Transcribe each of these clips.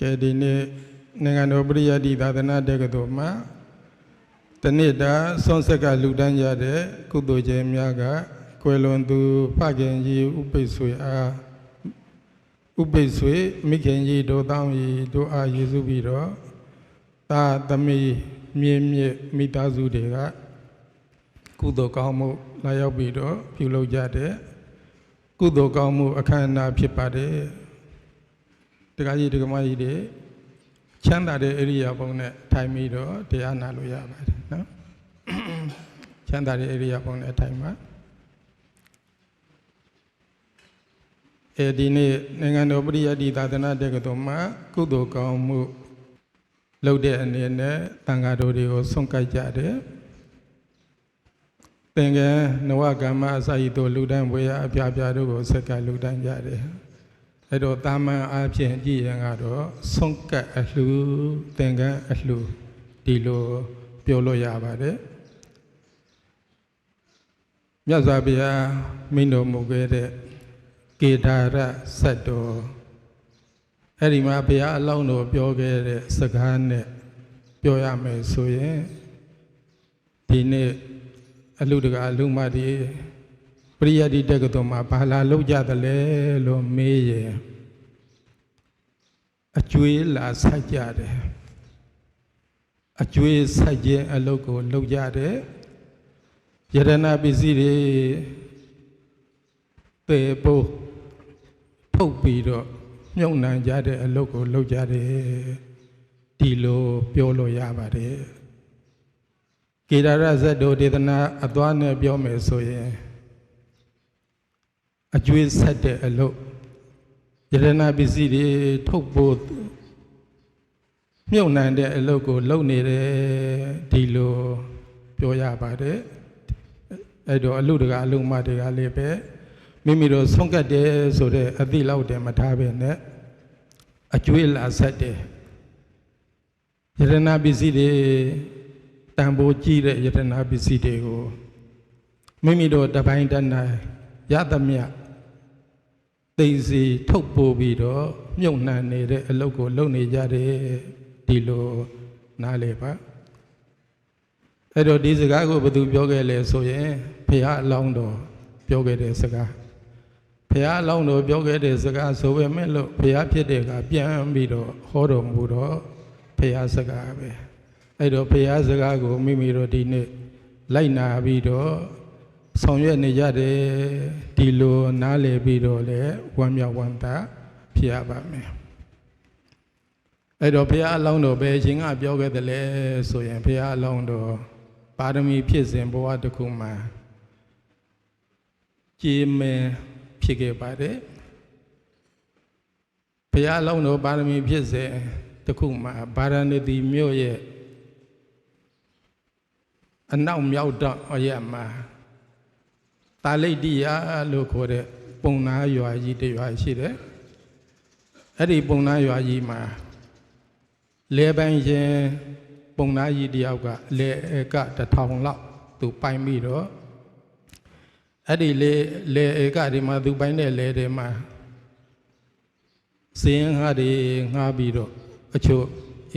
ကဲဒီနေ့နိုင်ငံတော်ပရိယတ်တိသာသနာတက္ကသိုလ်မှာတနေ့တာဆွမ်းဆက်ကလူတန်းကြတဲ့ကုသိုလ်ခြင်းများကကွယ်လွန်သူဖခင်ကြီးဥပိ္ပဆွေအားဥပိ္ပဆွေမိခင်ကြီးတို့တောင်းကြီးတို့အားယေရှုပြီးတော့သာသမီမြင့်မြင့်မိသားစုတွေကကုသိုလ်ကောင်းမှုလာရောက်ပြီးတော့ပြုလုပ်ကြတဲ့ကုသိုလ်ကောင်းမှုအခမ်းအနားဖြစ်ပါတယ် တက္ကကြီးတက္ကမကြီးတွေချမ်းသာတဲ့ဧရိယာပုံနဲ့ထိုင်ပြီးတော့တရားနာလို့ရပါတယ်နော်ချမ်းသာတဲ့ဧရိယာပုံနဲ့ထိုင်ပါအဲဒီနေ့နိုင်ငံတော်ပရိယတ်တိသာသနာတက္ကသိုလ်မှာကုသိုလ်ကောင်းမှုလုပ်တဲ့အနေနဲ့တန်ဃာတော်တွေကိုဆုံးကပ်ကြတယ်သင်္ကန်းနဝကမ္မအစာယီတို့လူတန်းဝေယအပြာပြာတို့ကိုဆက်ကပ်လူတန်းကြတယ် အဲ့တော့တာမန်အားဖြင့်ကြည့်ရင်ကတော့ဆုံးကပ်အလှသင်္ကန်းအလှဒီလိုပြောလို့ရပါတယ်မြတ်စွာဘုရားမိန့်တော်မူခဲ့တဲ့ကေဒါရစတ်တော်အဲ့ဒီမှာဘုရားအလောင်းတော်ပြောခဲ့တဲ့စကားနဲ့ပြောရမယ်ဆိုရင်ဒီနေ့အလူတကအလူမဒီ ပရိယတ်တိတက္ကသိုလ်မှာဘာလာလောက်ကြသလဲလို့မေးရင်အကျွေးလာဆိုင်ကြတယ်အကျွေးဆိုင်ခြင်းအလုပ်ကိုလုပ်ကြတယ်ယရဏပစ္စည်းတွေသေဖို့ထုတ်ပြီးတော့မြုပ်နှံကြတဲ့အလုပ်ကိုလုပ်ကြတယ်ဒီလိုပြောလို့ရပါတယ်ကေဒါရဇတ်တို့ဒေသနာအသွားနဲ့ပြောမယ်ဆိုရင် အကျွေးဆက်တဲ့အလုပ်ယရဏပစ္စည်းတွေထုတ်ဖို့မြုပ်နှံတဲ့အလုပ်ကိုလုပ်နေတယ်ဒီလိုပြောရပါတယ်အဲ့တော့အလူတကအလူမတွေကလည်းပဲမိမိတို့ဆုံးကတ်တယ်ဆိုတဲ့အသည့်လောက်တည်းမထားပဲနဲ့အကျွေးလာဆက်တယ်ယရဏပစ္စည်းတွေတန်ဖိုးကြီးတဲ့ယရဏပစ္စည်းတွေကိုမိမိတို့တပိုင်းတနိုင်ရသမျှ သိစီထုတ်ပို့ပြီးတော့မြုပ်နှံနေတဲ့အလုပ်ကိုလုပ်နေကြတယ်ဒီလိုနားလေပါအဲ့တော့ဒီစကားကိုဘယ်သူပြောခဲ့လဲဆိုရင်ဘုရားအလောင်းတော်ပြောခဲ့တဲ့စကားဘုရားအလောင်းတော်ပြောခဲ့တဲ့စကားဆိုပေမဲ့လို့ဘုရားဖြစ်တဲ့ကပြန်ပြီးတော့ဟောတော်မူတော့ဘုရားစကားပဲအဲ့တော့ဘုရားစကားကိုမိမိတို့ဒီနေ့လိုက်နာပြီးတော့ဆောင်ရွက်နေကြတယ် ဒီလိုနားလည်ပြီးတော့လေဝမ်းမြောက်ဝမ်းသာဖြစ်ရပါမယ်အဲ့တော့ဘုရားအလောင်းတော်ပဲအရှင်ကပြောခဲ့တယ်လေဆိုရင်ဘုရားအလောင်းတော်ပါရမီဖြစ်စဉ်ဘဝတစ်ခုမှာကြည်မင်ဖြစ်ခဲ့ပါတယ်ဘုရားအလောင်းတော်ပါရမီဖြစ်စဉ်တစ်ခုမှာဗာရာဏသီမြို့ရဲ့အနောက်မြောက်တော့အရက်မှာ တာလိတ်တိယလို့ခေါ်တဲ့ပုံနာရွာကြီးတစ်ရွာရှိတယ်အဲ့ဒီပုံနာရွာကြီးမှာလေပိုင်းရင်ပုံနာကြီးတယောက်ကလေကတစ်ထောင်လောက်သူပိုင်ပြီးတော့အဲ့ဒီလေလေကဒီမှာသူပိုင်တဲ့လေတွေမှာစင်းငါတွေငှားပြီးတော့အချို့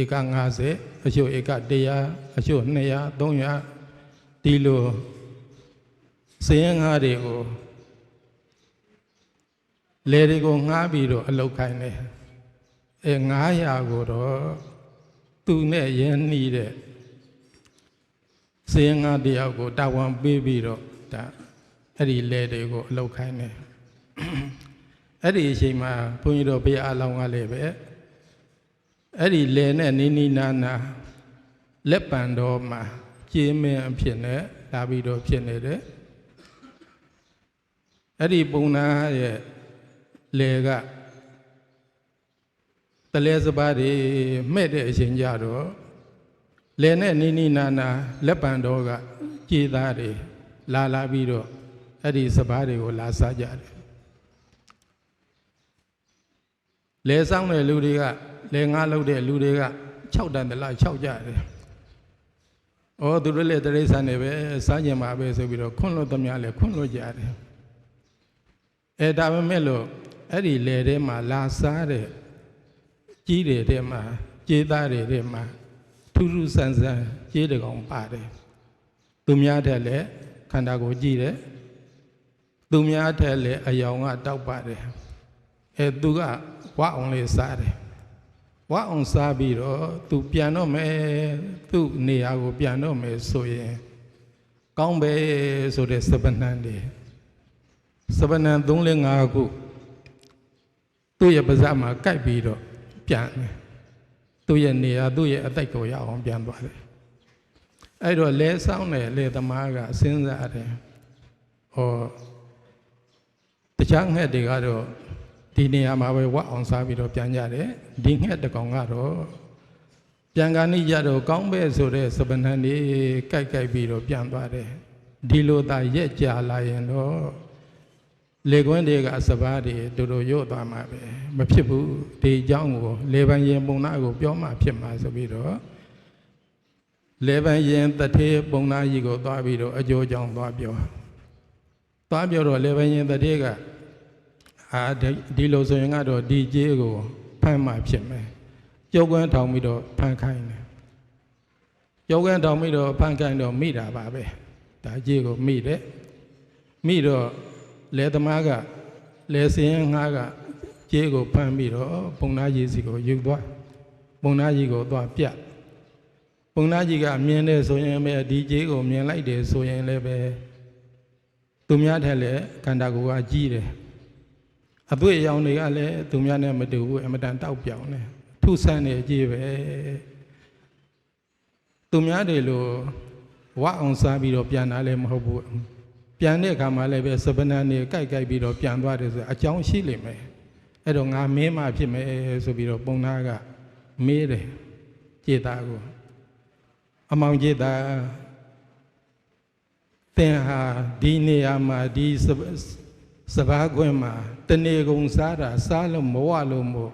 ဧက50အချို့ဧက100အချို့200 300ဒီလို စင်းငါတွေကိုလေတွေကိုငှားပြီးတော့အလုတ်ခိုင်းတယ်အဲ900ကိုတော့သူနဲ့ရင်းနှီးတဲ့စေငါတယောက်ကိုတာဝန်ပေးပြီးတော့ဒါအဲ့ဒီလဲတွေကိုအလောက်ခိုင်းတယ်အဲ့ဒီအချိန်မှာဘုန်းကြီးတို့ဘုရားအလောင်းကလည်းပဲအဲ့ဒီလဲနဲ့နီးနီးနားနာလက်ပံတော်မှာကျင်းမင်းအဖြစ်နဲ့လာပြီးတော့ဖြစ်နေတယ် အဲ့ဒီပုံနာရဲ့လဲကတလဲစပါးတွေမှဲ့တဲ့အချိန်ကြတော့လယ်နဲ့နီးနီးနာနာလက်ပံတော်ကကြေးသားတွေလာလာပြီးတော့အဲ့ဒီစပါးတွေကိုလာစားကြတယ်လယ်ဆောင်တဲ့လူတွေကလယ်ငါးလုပ်တဲ့လူတွေက6တန်တလား6ကြတယ်။အော်သူတို့လည်းတရိษံနေပဲစားကြမှာပဲဆိုပြီးတော့ခွန့်လွတ်သမျှလည်းခွန့်လွတ်ကြတယ်။ အဲဒါပေမဲ့လို့အဲ့ဒီလယ်ထဲမှာလာစားတဲ့ကြီးတယ်တဲ့မှာကြေးသားတယ်တဲ့မှာထူးထူးဆန်းဆန်းကြေးတကောင်ပါတယ်သူများတဲ့လည်းခန္ဓာကိုယ်ကြည့်တယ်သူများတဲ့လည်းအယောင်ကတောက်ပါတယ်အဲသူကဝအောင်လေးစားတယ်ဝအောင်စားပြီးတော့သူပြန်တော့မယ်သူ့နေရာကိုပြန်တော့မယ်ဆိုရင်ကောင်းပဲဆိုတဲ့စပနန်တွေ စပနန်3 4 5ခုသူ့ရဲ့ပါးစပ်မှာကြိုက်ပြီးတော့ပြန်တယ်သူ့ရဲ့နေရာသူ့ရဲ့အသက်ကိုရအောင်ပြန်သွားတယ်အဲ့တော့လဲဆောင်တယ်လေသမားကစဉ်းစားတယ်ဟောတခြားငှက်တွေကတော့ဒီနေရာမှာပဲဝတ်အောင်စားပြီးတော့ပြန်ကြတယ်ဒီငှက်တစ်ကောင်ကတော့ပြန်ကာနိကြတော့ကောင်းပဲဆိုတဲ့စပနန်လေးကြိုက်ကြိုက်ပြီးတော့ပြန်သွားတယ်ဒီလိုသာရက်ကြလာရင်တော့ လေကွင်းတွေကစပားတွေတူတူရွတ်သွားမှာပဲမဖြစ်ဘူးဒီအကြောင်းကိုလေပန်းရင်ပုံနာကိုပြောမှဖြစ်မှာဆိုပြီးတော့လေပန်းရင်တထေးပုံနာကြီးကိုသွားပြီးတော့အကျိုးကြောင့်သွားပြောသွားပြောတော့လေပန်းရင်တထေးကအာဒီဒီလိုဆိုရင်ကတော့ဒီကြေးကိုဖမ်းမှဖြစ်မယ်ကျုပ်ကွန်းထောင်ပြီးတော့ဖမ်းခိုင်းတယ်ကျုပ်ကွန်းထောင်ပြီးတော့ဖမ်းခိုင်းတော့မိတာပါပဲဒါကြေးကိုမိတယ်မိတော့ လယ်သမားကလယ်စင်းငှားကကြေးကိုဖမ်းပြီးတော့ပုံနာကြီးစီကိုယူသွားပုံနာကြီးကိုသွားပြတ်ပုံနာကြီးကမြင်တယ်ဆိုရင်ပဲဒီကြေးကိုမြင်လိုက်တယ်ဆိုရင်လည်းပဲသူများထက်လည်းခန္ဓာကိုယ်ကကြီးတယ်အသွေးအရောင်တွေကလည်းသူများနဲ့မတူဘူးအမတန်တောက်ပြောင်တယ်ထုဆန်းနေကြီးပဲသူများတွေလိုဝအောင်စားပြီးတော့ပြန်လာလည်းမဟုတ်ဘူး ပြန်တဲ့အခါမှာလည်းပဲစပနန်တွေကြိုက်ကြိုက်ပြီးတော့ပြန်သွားတယ်ဆိုအကြောင်းရှိလိမ့်မယ်အဲ့တော့ငါမင်းမှဖြစ်မယ်ဆိုပြီးတော့ပုံနာကမေးတယ်ကြေသားကိုအမောင်ကြေသားသင်ဟာဒီနေရာမှာဒီစဘာခွင့်မှာတနေကုန်စားတာစားလို့မဝလို့မို့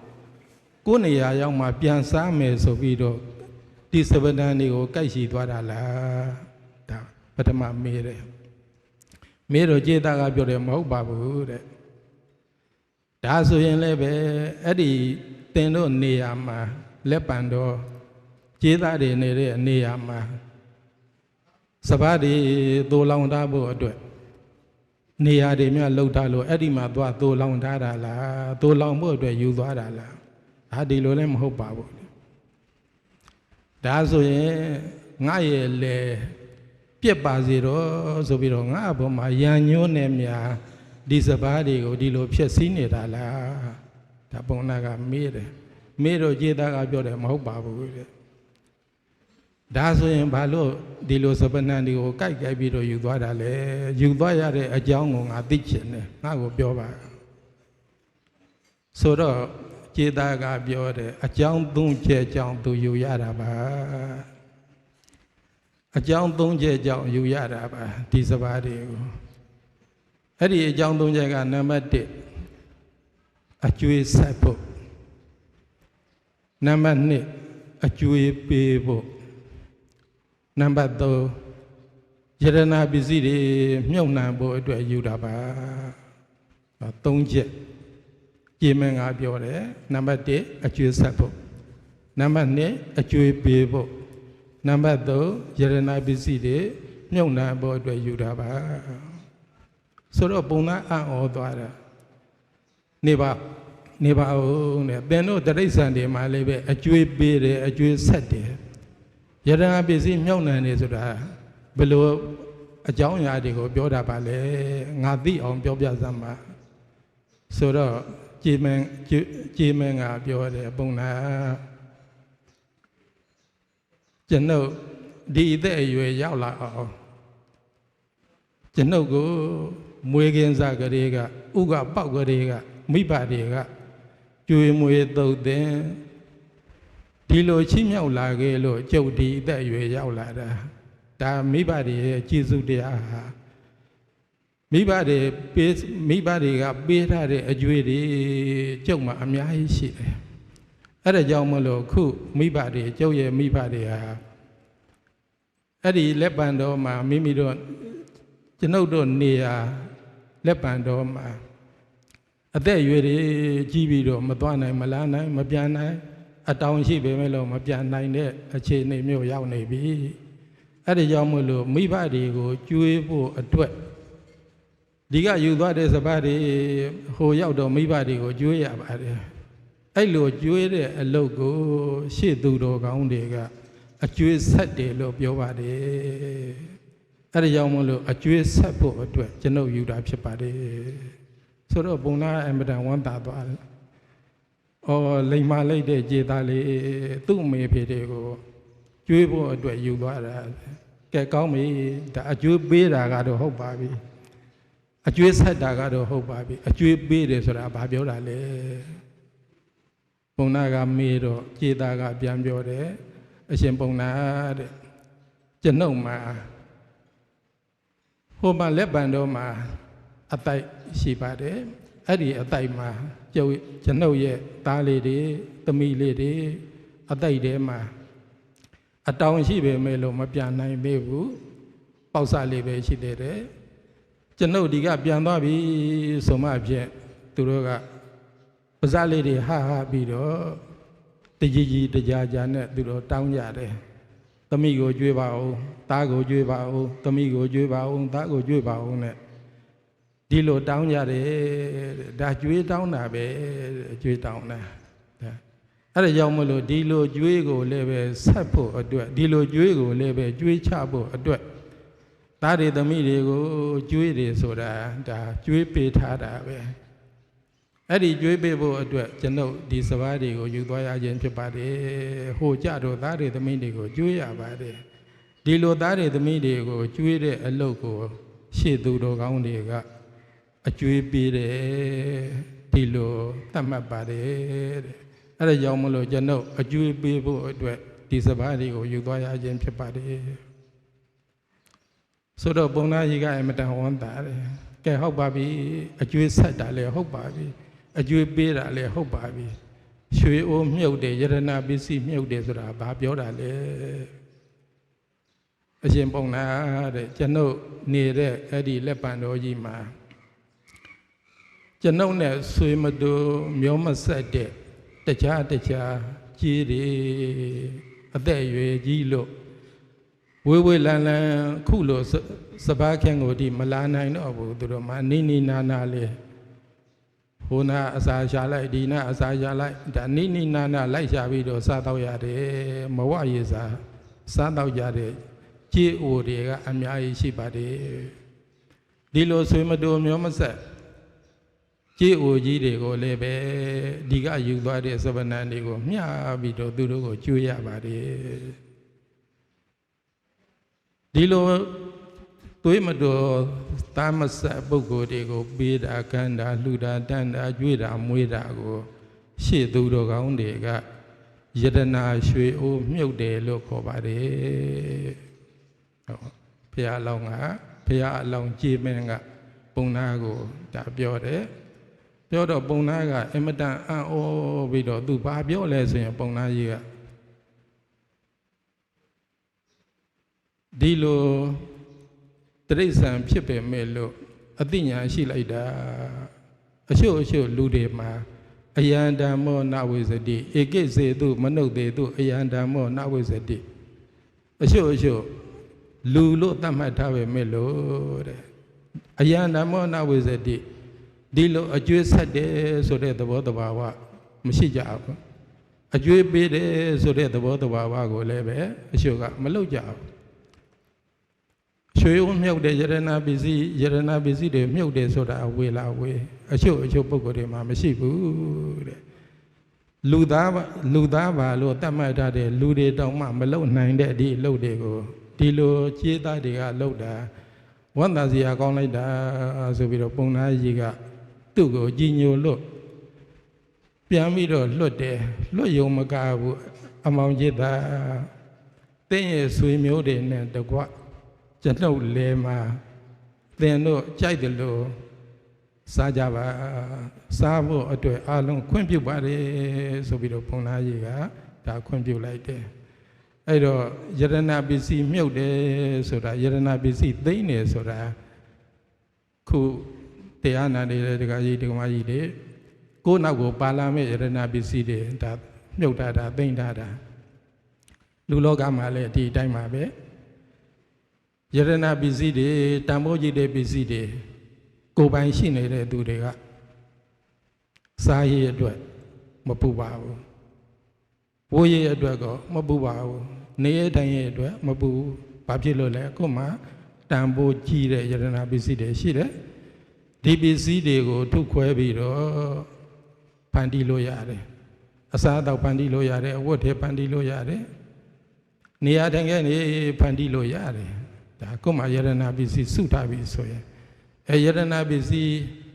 ကိုယ်နေရာရောက်မှပြန်စားမယ်ဆိုပြီးတော့ဒီစပဒန်တွေကိုကြိုက်ရှိသွားတာလားဒါပထမမေးတယ် မေးတော့ကြေတာကပြောတယ်မဟုတ်ပါဘူးတဲ့ဒါဆိုရင်လည်းပဲအဲ့ဒီတင်တို့နေရာမှာလက်ပံတော့ကြေသားတွေနေတဲ့နေရာမှာစပားတွေသိုးလောင်ထားဖို့အတွက်နေရာတွေမြလှုပ်ထားလို့အဲ့ဒီမှာသွားသိုးလောင်ထားတာလားသိုးလောင်ဖို့အတွက်ယူသွားတာလားဒါဒီလိုလည်းမဟုတ်ပါဘူးဒါဆိုရင်ငါရဲ့လေ ပြက်ပါစေတော့ဆိုပြီးတော့ငါအပေါ်မှာရံညိုးနေမြာဒီစပားတွေကိုဒီလိုဖြစ်စည်းနေတာလားဒါပုံနာကမေးတယ်မေးတော့ကြေသားကပြောတယ်မဟုတ်ပါဘူးတဲ့ဒါဆိုရင်ဘာလို့ဒီလိုစပနန်တွေကိုကြိုက်ကြိုက်ပြီးတော့ယူသွားတာလဲယူသွားရတဲ့အကြောင်းကိုငါသိချင်တယ်ငါ့ကိုပြောပါဆိုတော့ကြေသားကပြောတယ်အကြောင်းသုံးချက်ကြောင့်သူယူရတာပါ အကြောင်းသုံးချက်ကြောင့်ယူရတာပါဒီစပါးတွေကိုအဲ့ဒီအကြောင်းသုံးချက်ကနံပါတ်1အကျွေးဆက်ဖို့နံပါတ်2အကျွေးပေးဖို့နံပါတ်3ယရနာပစ္စည်းတွေမြုပ်နှံဖို့အတွက်ယူတာပါသုံးချက်ကြည်မင်္ဂါပြောတယ်နံပါတ်1အကျွေးဆက်ဖို့နံပါတ်2အကျွေးပေးဖို့ နံပါတ်3ယရနာပစ္စည်းတွေမြုပ်နှံဖို့အတွက်ယူတာပါဆိုတော့ပုံသားအံ့ဩသွားတာနေပါနေပါဦးတဲ့သင်တို့တရိစ္ဆာန်တွေမှာလည်းပဲအကျွေးပေးတယ်အကျွေးဆက်တယ်ယရနာပစ္စည်းမြုပ်နှံနေဆိုတာဘယ်လိုအကြောင်းအရာတွေကိုပြောတာပါလဲငါသိအောင်ပြောပြစမ်းပါဆိုတော့ကြည်မင်းကြည်မင်းကပြောတယ်ပုံနာ ကျွန်ုပ်ဒီအသက်အရွယ်ရောက်လာအောင်ကျွန်ုပ်ကိုမွေးကင်းစားကလေးကဥကပေါက်ကလေးကမိဘတွေကကျွေမွေတုတ်တဲ့ဒီလိုချိမြောက်လာခဲ့လို့ကျုပ်ဒီအသက်အရွယ်ရောက်လာတာဒါမိဘတွေရဲ့ကျေးဇူးတရားဟာမိဘတွေပေးမိဘတွေကပေးထားတဲ့အကျွေးတွေကျုပ်မှာအများကြီးရှိတယ် အဲ့ဒါကြောင့်မလို့ခုမိဘတွေကျုပ်ရဲ့မိဘတွေဟာအဲ့ဒီလက်ပံတော်မှာမိမိတို့ကျွန်ုပ်တို့နေရာလက်ပံတော်မှာအသက်အရွယ်တွေကြီးပြီးတော့မသွားနိုင်မလာနိုင်မပြန်နိုင်အတောင်ရှိပေမဲ့လို့မပြန်နိုင်တဲ့အခြေအနေမျိုးရောက်နေပြီအဲ့ဒီကြောင့်မို့လို့မိဘတွေကိုကျွေးဖို့အတွက်ဒီကယူသွားတဲ့စပတ်တွေဟိုရောက်တော့မိဘတွေကိုကျွေးရပါတယ် အဲ့လိုကျွေးတဲ့အလုပ်ကို ရှေ့သူတော်ကောင်းတွေကအကျွေးဆက်တယ်လို့ပြောပါတယ်အဲ့ဒီကြောင့်မို့လို့အကျွေးဆက်ဖို့အတွက်ကျွန်ုပ်ယူတာဖြစ်ပါတယ်ဆိုတော့ပုံနာအမတန်ဝမ်းသာသွားတယ်။အော်လိမ္မာလိုက်တဲ့ခြေသားလေးသူ့အမေဖေတွေကိုကျွေးဖို့အတွက်ယူသွားတာ။ကဲကောင်းပြီဒါအကျွေးပေးတာကတော့ဟုတ်ပါပြီ။အကျွေးဆက်တာကတော့ဟုတ်ပါပြီ။အကျွေးပေးတယ်ဆိုတာဘာပြောတာလဲ။ ပုံနာကမေးတော့ခြေသားကပြန်ပြောတယ်အရှင်ပုံနာတဲ့ကျွန်ုပ်မှာဟိုမှာလက်ပံတော့မှာအတိုက်ရှိပါတယ်အဲ့ဒီအတိုက်မှာကျုပ်ကျွန်ုပ်ရဲ့သားလေးတွေသမီးလေးတွေအတိုက်ထဲမှာအတောင်ရှိပေမဲ့လို့မပြန်နိုင်ပေဘူးပေါက်စလေးပဲရှိသေးတယ်ကျွန်ုပ်ဒီကပြန်သွားပြီဆိုမှဖြင့်သူတို့က ပါးစပ်လေးတွေဟာဟာပြီးတော့တကြီးကြီးတကြာကြာနဲ့သူတို့တောင်းကြတယ်သမီးကိုကြွေးပါဦးသားကိုကြွေးပါဦးသမီးကိုကြွေးပါဦးသားကိုကြွေးပါဦးနဲ့ဒီလိုတောင်းကြတယ်တဲ့ဒါကြွေးတောင်းတာပဲတဲ့ကြွေးတောင်းတာဒါအဲ့ဒါကြောင့်မလို့ဒီလိုကြွေးကိုလည်းပဲဆက်ဖို့အတွက်ဒီလိုကြွေးကိုလည်းပဲကြွေးချဖို့အတွက်သားတွေသမီးတွေကိုကြွေးတယ်ဆိုတာဒါကြွေးပေးထားတာပဲ အဲ့ဒီကြွေးပေးဖို့အတွက်ကျွန်ုပ်ဒီစပားတွေကိုယူသွားရခြင်းဖြစ်ပါတယ်ဟိုကြတော့သားတွေသမီးတွေကိုကြွေးရပါတယ်ဒီလိုသားတွေသမီးတွေကိုကြွေးတဲ့အလုပ်ကို ရှေ့သူတော်ကောင်းတွေကအကျွေးပေးတယ်ဒီလိုသတ်မှတ်ပါတယ်တဲ့အဲ့ဒါကြောင့်မလို့ကျွန်ုပ်အကျွေးပေးဖို့အတွက်ဒီစပားတွေကိုယူသွားရခြင်းဖြစ်ပါတယ်ဆိုတော့ပုံနာကြီးကအမတန်ဝမ်းသာတယ်ကဲဟုတ်ပါပြီအကျွေးဆက်တာလည်းဟုတ်ပါပြီ အကျွေးပေးတာလည်းဟုတ်ပါပြီရွှေအိုးမြုပ်တယ်ယရနာပစ္စည်းမြုပ်တယ်ဆိုတာဘာပြောတာလဲအရှင်ပုံနာတဲ့ကျွန်ုပ်နေတဲ့အဲ့ဒီလက်ပံတော်ကြီးမှာကျွန်ုပ်နဲ့ဆွေမတူမျိုးမဆက်တဲ့တခြားတခြားကြီးတွေအသက်အရွယ်ကြီးလို့ဝေးဝေးလန်းလန်းခုလို့စပားခင်ကိုဒီမလာနိုင်တော့ဘူးသူတို့မှနိနိနာနာလေး ဟိုနာအစာရှာလိုက်ဒီနာအစာရှာလိုက်ဒါနိနိနာနာလိုက်ရှာပြီးတော့စားတော့ရတယ်မဝရည်စားစားတော့ကြတဲ့ကြေးအိုတွေကအများကြီးရှိပါတယ်ဒီလိုဆွေမတူမျိုးမဆက်ကြေးအိုကြီးတွေကိုလည်းပဲဒီကယူသွားတဲ့စပနန်တွေကိုမျှပြီးတော့သူတို့ကိုကျွေးရပါတယ်ဒီလို သွေးမတော်သားမဆက်ပုဂ္ဂိုလ်တွေကိုပေးတာကမ်းတာလှူတာတန်းတာကျွေးတာမွေးတာကို ရှေ့သူတော်ကောင်းတွေကယတနာရွှေအိုးမြုပ်တယ်လို့ခေါ်ပါတယ်ဟုတ်ဘုရားအလောင်းကဘုရားအလောင်းကြည်မင်းကပုံနာကိုဒါပြောတယ်ပြောတော့ပုံနာကအင်မတန်အံ့ဩပြီးတော့သူဘာပြောလဲဆိုရင်ပုံနာကြီးကဒီလို တရိษံဖြစ်ပေမဲ့လို့အသိဉာဏ်ရှိလိုက်တာအရှုပ်အရှုပ်လူတွေမှာအယံဓမ္မောနဝိစတိဧကိစေတုမနုဿေတုအယံဓမ္မောနဝိစတိအရှုပ်အရှုပ်လူလို့သတ်မှတ်ထားပဲမဲ့လို့တဲ့အယံဓမ္မောနဝိစတိဒီလိုအကျွေးဆက်တယ်ဆိုတဲ့သဘောတဘာဝမရှိကြဘူးအကျွေးပေးတယ်ဆိုတဲ့သဘောတဘာဝကိုလည်းပဲအရှုပ်ကမလုပ်ကြဘူး ရွှေဦးမြုပ်တဲ့ယရနာပစ္စည်းယရနာပစ္စည်းတွေမြုပ်တယ်ဆိုတာဝေလာဝေအချုပ်အချုပ်ပုဂ္ဂိုလ်တွေမှာမရှိဘူးတဲ့လူသားလူသားပါလို့တတ်မှတ်ထားတဲ့လူတွေတောင်မှမလုံနိုင်တဲ့ဒီအလုပ်တွေကိုဒီလိုခြေသားတွေကလုပ်တာဝန္တာစီယာကောင်းလိုက်တာဆိုပြီးတော့ပုံနာကြီးကသူ့ကိုကြီးညိုလို့ပြန်ပြီးတော့လွတ်တယ်လွတ်ယုံမကဘူးအမောင်จิตသားတင်းရဲ့ဆွေမျိုးတွေနဲ့တကွ ကျွန်ုပ်လဲမှာသင်တို့ကြိုက်တယ်လို့စားကြပါစားဖို့အတွက်အလုံးခွင့်ပြုပါတယ်ဆိုပြီးတော့ဘုံသားကြီးကဒါခွင့်ပြုလိုက်တယ်အဲ့တော့ယရဏပစ္စည်းမြုပ်တယ်ဆိုတာယရဏပစ္စည်းသိမ့်တယ်ဆိုတာခုတရားနာနေတဲ့ဒကာကြီးဒကာမကြီးတွေကိုနောက်ကိုပါလာမဲ့ယရဏပစ္စည်းတွေဒါမြုပ်ထားတာသိမ့်ထားတာလူလောကမှာလည်းဒီအတိုင်းပါပဲ ယရဏပစ္စည်းတွေတန်ဖိုးကြီးတဲ့ပစ္စည်းတွေကိုယ်ပိုင်ရှိနေတဲ့သူတွေကစားရည်အတွက်မပူပါဘူးဝိုးရည်အတွက်ក៏မပူပါဘူးနေရတိုင်းရည်အတွက်မပူဘူးဘာဖြစ်လို့လဲအခုမှတန်ဖိုးကြီးတဲ့ယရဏပစ္စည်းတွေရှိတယ်ဒီပစ္စည်းတွေကိုထုတ်ခွဲပြီးတော့ဖန်တီးလို့ရတယ်အစားအသောက်ဖန်တီးလို့ရတယ်အဝတ်တွေဖန်တီးလို့ရတယ်နေရာတိုင်းကနေဖန်တီးလို့ရတယ် ဒါအခုမှယရဏပစ္စည်းစုထားပြီဆိုရင်အဲယရဏပစ္စည်း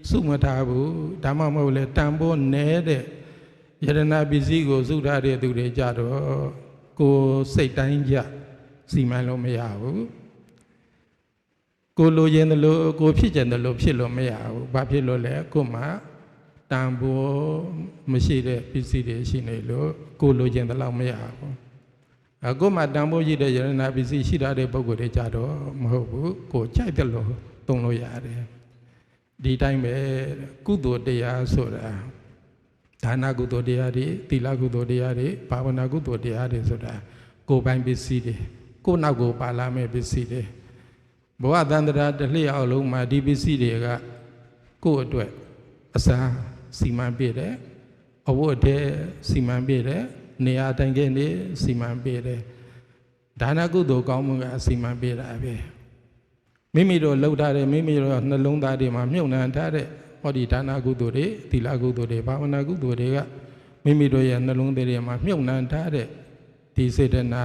စုမထားဘူးဒါမှမဟုတ်လေတန်ဖိုးနည်းတဲ့ယရဏပစ္စည်းကိုစုထားတဲ့သူတွေကြတော့ကိုယ်စိတ်တိုင်းကြစီမံလို့မရဘူးကိုလိုချင်တယ်လို့ကိုဖြစ်ချင်တယ်လို့ဖြစ်လို့မရဘူးဘာဖြစ်လို့လဲကိုမှတန်ဖိုးမရှိတဲ့ပစ္စည်းတွေရှိနေလို့ကိုလိုချင်တယ်လို့မရဘူး အခုမှတန်ဖိုးရှိတဲ့ယရဏပစ္စည်းရှိထားတဲ့ပုဂ္ဂိုလ်တွေကြတော့မဟုတ်ဘူးကိုကြိုက်တယ်လို့သုံးလို့ရတယ်ဒီတိုင်းပဲကုသိုလ်တရားဆိုတာဒါနကုသိုလ်တရားတွေသီလကုသိုလ်တရားတွေဘာဝနာကုသိုလ်တရားတွေဆိုတာကိုယ်ပိုင်ပစ္စည်းတွေကိုယ်နောက်ကိုပါလာမဲ့ပစ္စည်းတွေဘဝတန္တရာတစ်လျှောက်လုံးမှာဒီပစ္စည်းတွေကကိုယ့်အတွက်အစာစီမံပြည့်တယ်အဝတ်တဲ့စီမံပြည့်တယ် နေရာတိုင်ခဲ့နေစီမံပြည့်တယ်ဒါနကုသိုလ်ကောင်းမှုကအစီမံပြည့်တာပဲမိမိတို့လှုပ်ထားတဲ့မိမိတို့နှလုံးသားတွေမှာမြုပ်နှံထားတဲ့ဟောဒီဒါနကုသိုလ်တွေသီလကုသိုလ်တွေဘာဝနာကုသိုလ်တွေကမိမိတို့ရဲ့နှလုံးသားတွေမှာမြုပ်နှံထားတဲ့ဒီစေတနာ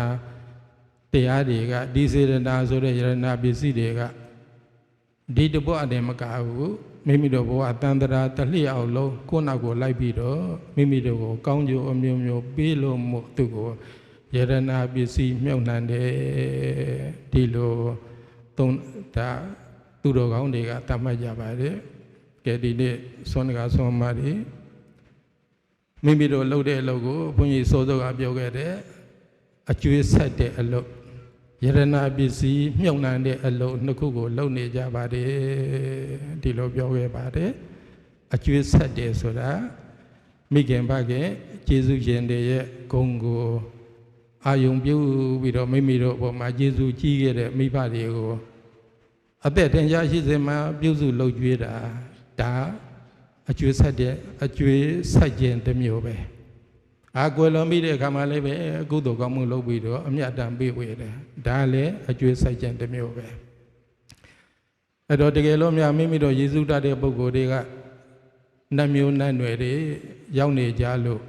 တရားတွေကဒီစေတနာဆိုတဲ့ယရဏပစ္စည်းတွေကဒီတပွအတယ်မကဘူး မိမိတို့ဘဝတန်တရာတစ်လျှောက်လုံးကိုယ့်နောက်ကိုလိုက်ပြီးတော့မိမိတို့ကိုကောင်းကျိုးအမျိုးမျိုးပေးလို့မို့သူကိုယရဏပစ္စည်းမြုပ်နှံတယ်ဒီလိုသုံးဒါသူတော်ကောင်းတွေကတတ်မှတ်ကြပါတယ်ကဲဒီနေ့ဆွမ်းတကာဆွမ်းမတွေမိမိတို့လုပ်တဲ့အလုပ်ကိုဘုန်းကြီးစိုးစိုးကပြောခဲ့တဲ့အကျွေးဆက်တဲ့အလုပ် ယရဏပစ္စည်းမြုပ်နှံတဲ့အလုပ်နှစ်ခုကိုလုပ်နေကြပါတယ်ဒီလိုပြောခဲ့ပါတယ်အကျွေးဆက်တယ်ဆိုတာမိခင်ဘခင်ကျေးဇူးရှင်တွေရဲ့ဂုဏ်ကိုအာယုံပြုပြီးတော့မိမိတို့အပေါ်မှာကျေးဇူးကြီးခဲ့တဲ့မိဘတွေကိုအသက်တင်ရှားရှိစေမှာပြုစုလုပ်ကြွေးတာဒါအကျွေးဆက်တဲ့အကျွေးဆက်ခြင်းတစ်မျိုးပဲ အာကွယ်လွန်ပြီးတဲ့အခါမှာလည်းပဲကုသိုလ်ကောင်းမှုလုပ်ပြီးတော့အမြတ်တမ်းပေးဝေတယ်ဒါလည်းအကျွေးဆက်ခြင်းတစ်မျိုးပဲအဲ့တော့တကယ်လို့များမိမိတို့ယေရှုတတ်တဲ့ပုဂ္ဂိုလ်တွေကနှမျိုးနှံ့ွယ်တွေရောက်နေကြလို့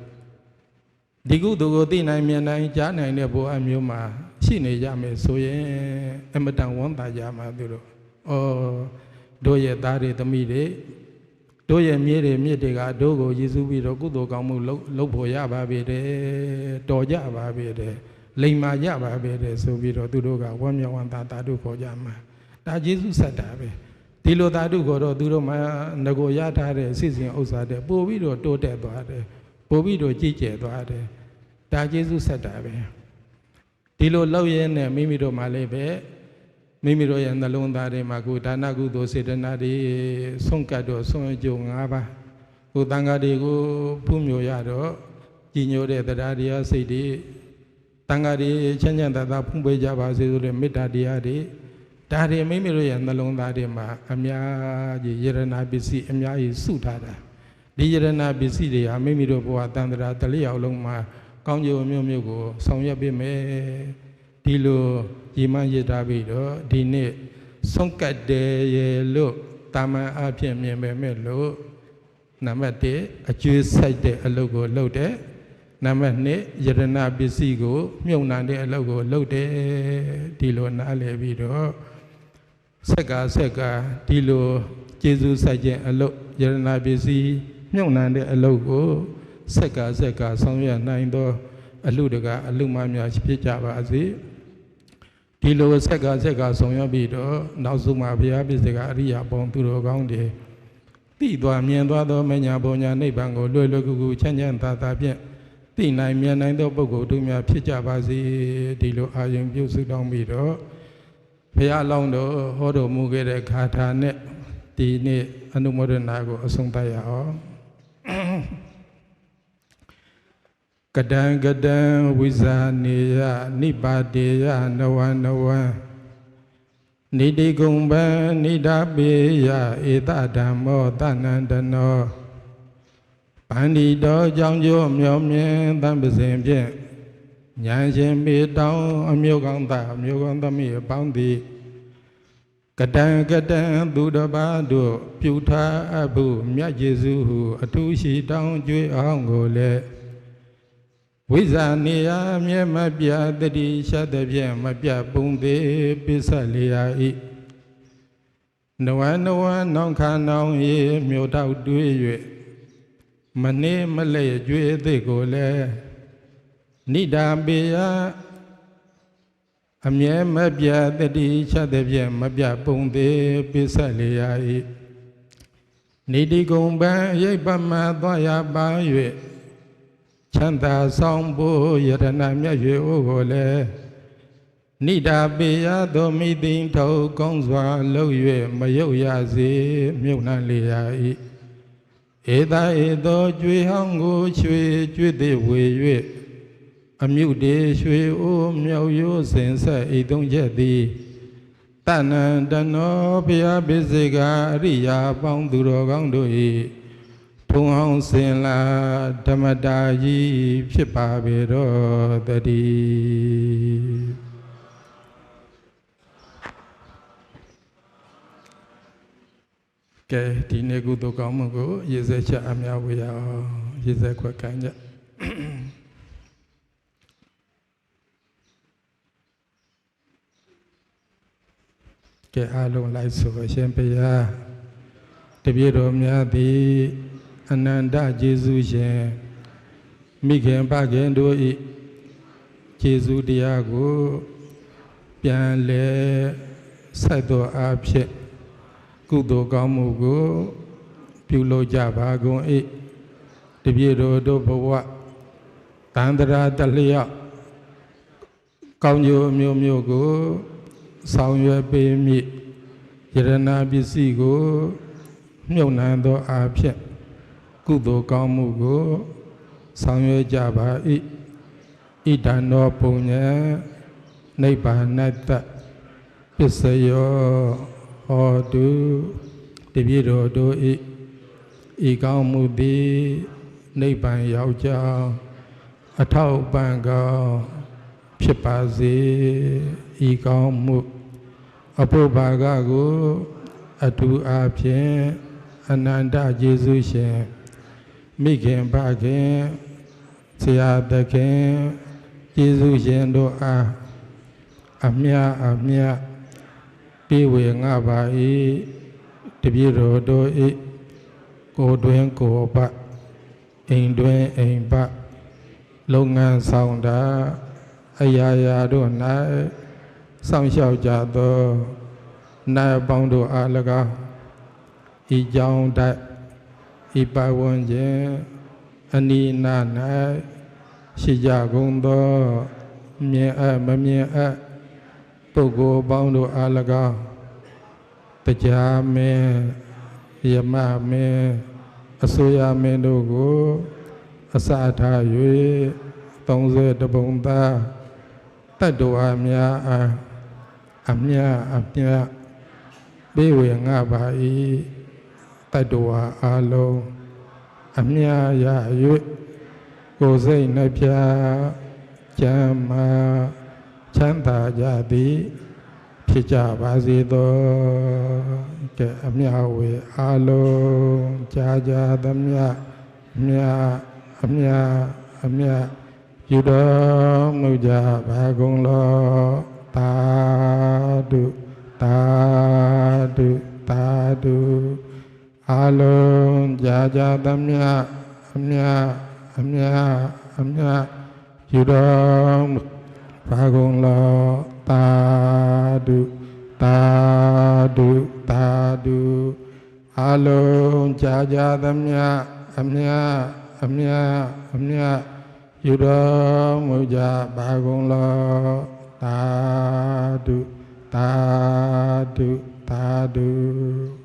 ဒီကုသိုလ်ကိုသိနိုင်မြင်နိုင်ကြားနိုင်တဲ့ဘဝမျိုးမှာရှိနေကြမယ်ဆိုရင်အမတန်ဝန်တာကြမှာသူတို့ဩတို့ရဲ့သားတွေသမီးတွေ တို့ရဲ့မြေးတွေမြစ်တွေကတို့ကိုရည်စူးပြီးတော့ကုသိုလ်ကောင်းမှုလုပ်လုပ်ဖို့ရပါပြီတဲ့တော်ကြပါပြီတဲ့လိမ္မာရပါပြီတဲ့ဆိုပြီးတော့သူတို့ကဝမ်းမြောက်ဝမ်းသာတာတို့ခေါ်ကြမှာဒါယေရှုဆက်တာပဲဒီလိုသာဓုခေါ်တော့သူတို့မှငကိုရထားတဲ့အစီအစဉ်ဥစ္စာတဲ့ပို့ပြီးတော့တိုးတက်သွားတယ်ပို့ပြီးတော့ကြည်ကျယ်သွားတယ်ဒါယေရှုဆက်တာပဲဒီလိုလောက်ရင်းနဲ့မိမိတို့မှလည်းပဲ မိမိတို့ရဲ့နှလုံးသားထဲမှာကိုဒါနကုသိုလ်စေတနာတွေဆုံးကတ်တော့ဆုံးအကျိုး၅ပါးကိုတန်ခါတွေကိုဖူးမြော်ရတော့ကြည်ညိုတဲ့တရားတရားစိတ်တွေတန်ခါတွေချမ်းချမ်းသာသာဖုံးပေးကြပါစေဆိုတဲ့မေတ္တာတရားတွေဒါတွေမိမိတို့ရဲ့နှလုံးသားထဲမှာအများကြီးယရနာပစ္စည်းအများကြီးစုထားတာဒီယရနာပစ္စည်းတွေဟာမိမိတို့ဘဝတန်ត្រာတလျောက်လုံးမှာကောင်းကျိုးမျိုးမျိုးကိုဆောင်ရွက်ပေးမယ် ဒီလိုရည်မှန်းရထားပြီးတော့ဒီနေ့ဆုံးကတ်တယ်ရဲ့လို့တာမန်အဖြစ်မြင်ပေမဲ့လို့နံပါတ်1အကျွေးဆိုင်တဲ့အလုပ်ကိုလုပ်တယ်နံပါတ်2ယရဏပစ္စည်းကို မြုံနှံတဲ့အလုပ်ကိုလုပ်တယ်ဒီလိုနားလည်ပြီးတော့ဆက်ကဆက်ကဒီလိုကျေစုဆိုင်ခြင်းအလုပ်ယရဏပစ္စည်းမြုံနှံတဲ့အလုပ်ကိုဆက်ကဆက်ကဆောင်ရွက်နိုင်သော အလူတကအလူမများဖြစ်ကြပါစေ ဒီလိုဆက်ကဆက်ကဆောင်ရွက်ပြီးတော့နောက်ဆုံးမှာဘုရားပြည့်စကအရိယာပေါင်းသူတော်ကောင်းတွေသိသွားမြင်သွားသောမညာပုံညာနိဗ္ဗာန်ကိုလွယ်လွယ်ကူကူချမ်းချမ်းသာသာဖြင့်သိနိုင်မြင်နိုင်သောပုဂ္ဂိုလ်တို့များဖြစ်ကြပါစေဒီလိုအာယုံပြုစုတောင်းပြီးတော့ဘုရားလောင်းတော်ဟောတော်မူခဲ့တဲ့ခါထာနဲ့ဒီနေ့အနုမောဒနာကိုအဆုံးသတ်ရအောင် ကတံကတံဝိဇာနေယနိပါတေယနဝနဝံနိတိကုံပံနိဒာပေယဧတဓမ္မောတဏန္တနောပန္တိတော်ကြောင့်ကျိုးမြောမြင်တံပစဉ်ဖြင့်ဉာဏ်ရှင်ပေတောင်းအမျိုးကောင်းသားအမျိုးကောင်းသမီးအပေါင်းသည်ကတံကတံသူတစ်ပါးတို့ပြုထားအပ်ဖို့မြတ်ယေရှုဟုအထူးရှိတောင်းကြွေးအောင်ကိုလည်း ဝိဇာနေယမြဲမပြတတိရှတ်တဲ့ဖြင့်မပြပုံသေးပိဿလျာဤနဝနဝနောင်ခါနောင်ရေမြို့တောက်တွေး၍မနေမလဲကြွေးသိကိုလည်းနိဒာပေယအမြဲမပြတတိချတဲ့ဖြင့်မပြပုံသေးပိဿလျာဤနေတိကုံပံရိပ်ပမသွားရပါ၍ ချမ်းသာဆောင်ဖို့ယရဏမြတ်ရွေအိုကိုလည်းနိဒာပေယသောမိသိင်ထောက်ကောင်းစွာလှုပ်၍မယုတ်ရစေမြုပ်နှံလျာဤဧသာဧသောကြွေဟောင်းကိုချွေကျွတ်သေးဝေ၍အမြုတေရွှေအိုးမြောက်ရိုးစင်ဆက်ဤသုံးချက်သည်တဏ္ဍတနောဘုရားပိစေကအရိယာပေါင်းသူတော်ကောင်းတို့၏ ထုံအောင်စင်လာဓမ္မတာကြီးဖြစ်ပါပေတော့တည်းကဲဒီနေ့ကုသိုလ်ကောင်းမှုကိုရေစက်ချက်အများဝေရအောင်ရေစက်ခွက်ကမ်းကြကဲအားလုံးလိုက်ဆိုအရှင်ဘုရားတပည့်တော်များသည် အနန္တကျေးဇူးရှင်မိခင်ဖခင်တို့ဤကျေးဇူးတရားကိုပြန်လဲဆက်တော်အားဖြင့်ကုသိုလ်ကောင်းမှုကို ပြုလုပ်ကြပါကုန်၏တပည့်တော်တို့ဘဝတန္တရာတလျောက်ကောင်းကျိုးအမျိုးမျိုးကိုဆောင်ရွက်ပေးမည်ယရနာပစ္စည်းကိုမြုပ်နှံသောအားဖြင့် ကုသိုလ်ကောင်းမှုကိုဆောင်ရွက်ကြပါ၏ဣဒံသောပုံညံနိဗ္ဗာနတ္တပစ္စယောဟောတုတပြည့်တော်တို့၏ဤကောင်းမှုသည်နိဗ္ဗာန်ရောက်ကြောင်းအထောက်ပံ့ကောင်းဖြစ်ပါစေဤကောင်းမှုအဖို့ဘာကကိုအထူးအားဖြင့်အနန္တယေရှုရှင် မိခင်ဖခင်ဆရာသခင်ယေရှုရှင်တို့အားအမြအမြပြေဝေငါပါ၏တပြည့်တော်တို့၏ကိုယ်တွင်ကိုယ်ပအိမ်တွင်အိမ်ပလုပ်ငန်းဆောင်တာအရာရာတို့၌စောင့်ရှောက်ကြသောနာပေါင်းတို့အား၎င်းဤကြောင့်တိုက် ဤပဝန်းကျင်အနိနာ၌ရှိကြကုန်သောမြင်အပ်မမြင်အပ်ပုဂ္ဂိုလ်ပေါင်းတို့အား၎င်းတရားမင်းယမမင်းအစိုးရမင်းတို့ကိုအစထား၍30တပုံသားတတ္တဝါများအားအမြအမြပေးဝေငါပါ၏ တတ္တဝါအလုံးအမြရ၍ကိုယ်စိတ်နှပြချမ်းမာချမ်းသာကြသည်ဖြစ်ကြပါစေသောကဲအမြဝေအလုံးကြာကြာသမျှမြအမြအမြယူတော်မူကြပါကုန်လောသာဓုသာဓုသာဓု အလုံးကြာကြာသမျှအမြအမြအမြယူတော်မူပါကုန်လောသာဓုသာဓုသာဓုအလုံးကြာကြာသမျှအမြအမြအမြယူတော်မူကြပါကုန်လောသာဓုသာဓုသာဓု